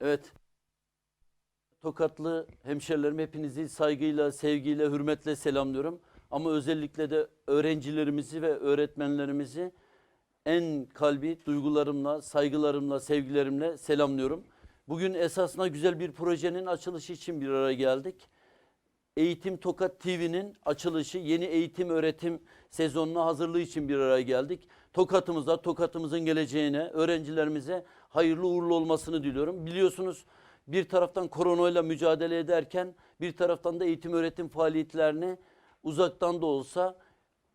Evet. Tokatlı hemşerilerim hepinizi saygıyla, sevgiyle, hürmetle selamlıyorum. Ama özellikle de öğrencilerimizi ve öğretmenlerimizi en kalbi duygularımla, saygılarımla, sevgilerimle selamlıyorum. Bugün esasında güzel bir projenin açılışı için bir araya geldik. Eğitim Tokat TV'nin açılışı, yeni eğitim öğretim sezonuna hazırlığı için bir araya geldik. Tokatımıza, Tokatımızın geleceğine, öğrencilerimize hayırlı uğurlu olmasını diliyorum. Biliyorsunuz bir taraftan koronayla mücadele ederken bir taraftan da eğitim öğretim faaliyetlerini uzaktan da olsa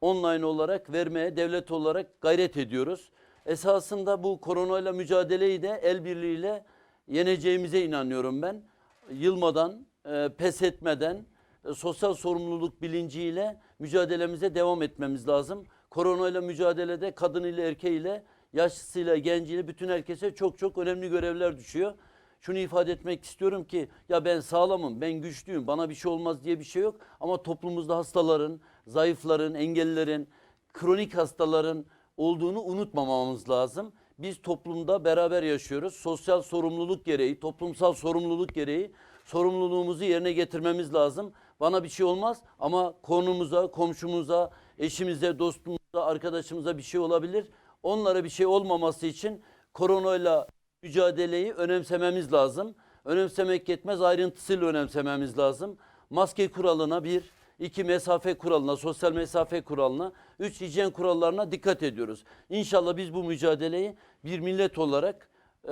online olarak vermeye devlet olarak gayret ediyoruz. Esasında bu koronayla mücadeleyi de el birliğiyle yeneceğimize inanıyorum ben. Yılmadan, e, pes etmeden, e, sosyal sorumluluk bilinciyle mücadelemize devam etmemiz lazım. Koronayla mücadelede kadınıyla erkeğiyle, yaşlısıyla, genciyle bütün herkese çok çok önemli görevler düşüyor. Şunu ifade etmek istiyorum ki ya ben sağlamım, ben güçlüyüm, bana bir şey olmaz diye bir şey yok. Ama toplumumuzda hastaların, zayıfların, engellilerin, kronik hastaların olduğunu unutmamamız lazım. Biz toplumda beraber yaşıyoruz. Sosyal sorumluluk gereği, toplumsal sorumluluk gereği sorumluluğumuzu yerine getirmemiz lazım. Bana bir şey olmaz ama konumuza, komşumuza, eşimize, dostumuza, arkadaşımıza bir şey olabilir. Onlara bir şey olmaması için koronayla mücadeleyi önemsememiz lazım. Önemsemek yetmez ayrıntısıyla önemsememiz lazım. Maske kuralına bir, iki mesafe kuralına, sosyal mesafe kuralına, üç hijyen kurallarına dikkat ediyoruz. İnşallah biz bu mücadeleyi bir millet olarak eee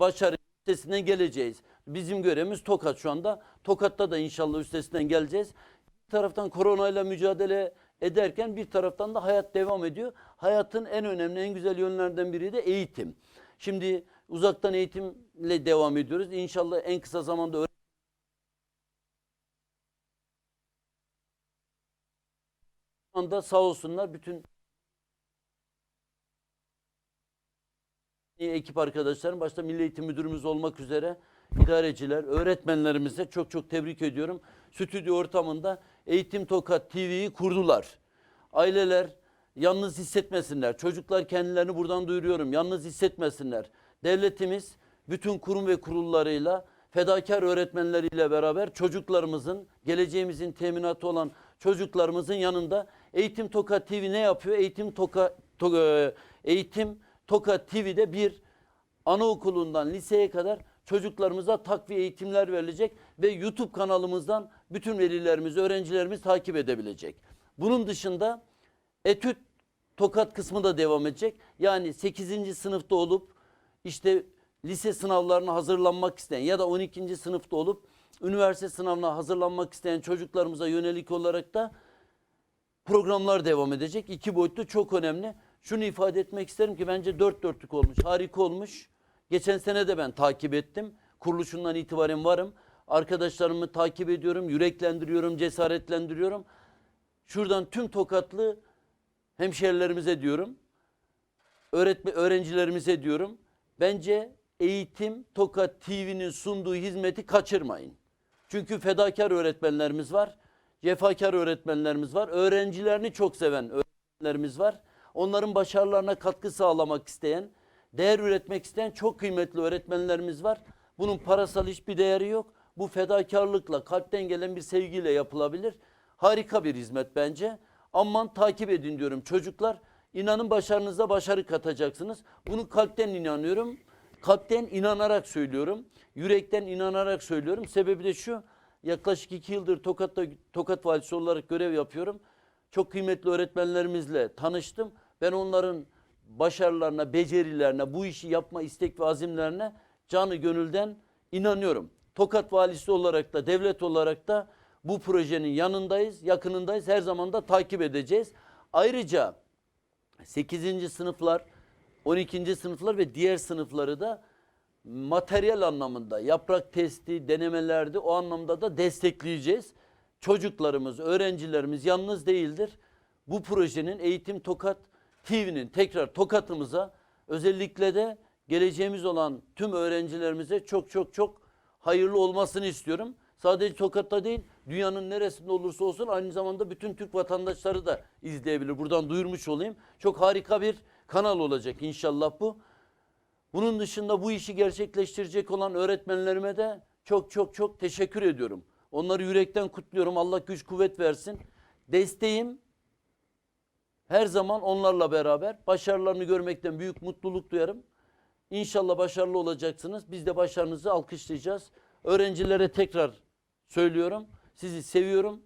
başarı üstesinden geleceğiz. Bizim görevimiz Tokat şu anda. Tokat'ta da inşallah üstesinden geleceğiz. Bir taraftan koronayla mücadele ederken bir taraftan da hayat devam ediyor. Hayatın en önemli, en güzel yönlerinden biri de eğitim. Şimdi uzaktan eğitimle devam ediyoruz. İnşallah en kısa zamanda anda sağ olsunlar bütün ekip arkadaşlarım, başta Milli Eğitim Müdürümüz olmak üzere idareciler, öğretmenlerimize çok çok tebrik ediyorum. Stüdyo ortamında Eğitim Tokat TV'yi kurdular. Aileler yalnız hissetmesinler. Çocuklar kendilerini buradan duyuruyorum. Yalnız hissetmesinler. Devletimiz bütün kurum ve kurullarıyla fedakar öğretmenleriyle beraber çocuklarımızın, geleceğimizin teminatı olan çocuklarımızın yanında Eğitim Tokat TV ne yapıyor? Eğitim Toka, To- e, Eğitim Tokat TV'de bir anaokulundan liseye kadar çocuklarımıza takviye eğitimler verilecek ve YouTube kanalımızdan bütün velilerimiz, öğrencilerimiz takip edebilecek. Bunun dışında etüt tokat kısmı da devam edecek. Yani 8. sınıfta olup işte lise sınavlarına hazırlanmak isteyen ya da 12. sınıfta olup üniversite sınavına hazırlanmak isteyen çocuklarımıza yönelik olarak da programlar devam edecek. İki boyutlu çok önemli. Şunu ifade etmek isterim ki bence dört dörtlük olmuş, harika olmuş. Geçen sene de ben takip ettim. Kuruluşundan itibaren varım. Arkadaşlarımı takip ediyorum, yüreklendiriyorum, cesaretlendiriyorum. Şuradan tüm tokatlı hemşerilerimize diyorum, öğretme, öğrencilerimize diyorum. Bence eğitim Tokat TV'nin sunduğu hizmeti kaçırmayın. Çünkü fedakar öğretmenlerimiz var, cefakar öğretmenlerimiz var, öğrencilerini çok seven öğretmenlerimiz var. Onların başarılarına katkı sağlamak isteyen, değer üretmek isteyen çok kıymetli öğretmenlerimiz var. Bunun parasal hiçbir değeri yok. Bu fedakarlıkla, kalpten gelen bir sevgiyle yapılabilir. Harika bir hizmet bence. Aman takip edin diyorum çocuklar. İnanın başarınıza başarı katacaksınız. Bunu kalpten inanıyorum. Kalpten inanarak söylüyorum. Yürekten inanarak söylüyorum. Sebebi de şu. Yaklaşık iki yıldır Tokat'ta Tokat valisi olarak görev yapıyorum. Çok kıymetli öğretmenlerimizle tanıştım. Ben onların başarılarına, becerilerine, bu işi yapma istek ve azimlerine canı gönülden inanıyorum. Tokat valisi olarak da, devlet olarak da bu projenin yanındayız, yakınındayız. Her zaman da takip edeceğiz. Ayrıca 8. sınıflar, 12. sınıflar ve diğer sınıfları da materyal anlamında yaprak testi, denemelerde o anlamda da destekleyeceğiz. Çocuklarımız, öğrencilerimiz yalnız değildir. Bu projenin Eğitim Tokat TV'nin tekrar Tokat'ımıza özellikle de geleceğimiz olan tüm öğrencilerimize çok çok çok hayırlı olmasını istiyorum. Sadece Tokat'ta değil, dünyanın neresinde olursa olsun aynı zamanda bütün Türk vatandaşları da izleyebilir. Buradan duyurmuş olayım. Çok harika bir kanal olacak inşallah bu. Bunun dışında bu işi gerçekleştirecek olan öğretmenlerime de çok çok çok teşekkür ediyorum. Onları yürekten kutluyorum. Allah güç kuvvet versin. Desteğim her zaman onlarla beraber. Başarılarını görmekten büyük mutluluk duyarım. İnşallah başarılı olacaksınız. Biz de başarınızı alkışlayacağız. Öğrencilere tekrar söylüyorum. Sizi seviyorum.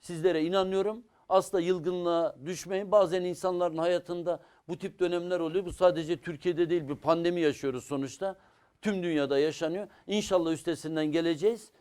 Sizlere inanıyorum. Asla yılgınlığa düşmeyin. Bazen insanların hayatında bu tip dönemler oluyor. Bu sadece Türkiye'de değil bir pandemi yaşıyoruz sonuçta. Tüm dünyada yaşanıyor. İnşallah üstesinden geleceğiz.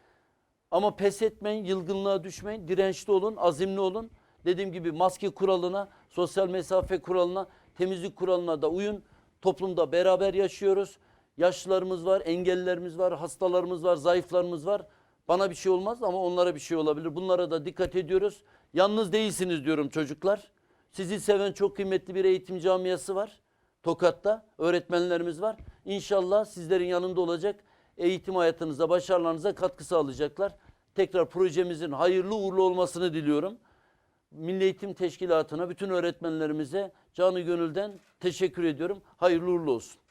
Ama pes etmeyin, yılgınlığa düşmeyin, dirençli olun, azimli olun. Dediğim gibi maske kuralına, sosyal mesafe kuralına, temizlik kuralına da uyun. Toplumda beraber yaşıyoruz. Yaşlılarımız var, engellilerimiz var, hastalarımız var, zayıflarımız var. Bana bir şey olmaz ama onlara bir şey olabilir. Bunlara da dikkat ediyoruz. Yalnız değilsiniz diyorum çocuklar. Sizi seven çok kıymetli bir eğitim camiası var. Tokat'ta öğretmenlerimiz var. İnşallah sizlerin yanında olacak. Eğitim hayatınıza, başarılarınıza katkı sağlayacaklar. Tekrar projemizin hayırlı uğurlu olmasını diliyorum. Milli Eğitim Teşkilatı'na, bütün öğretmenlerimize canı gönülden teşekkür ediyorum. Hayırlı uğurlu olsun.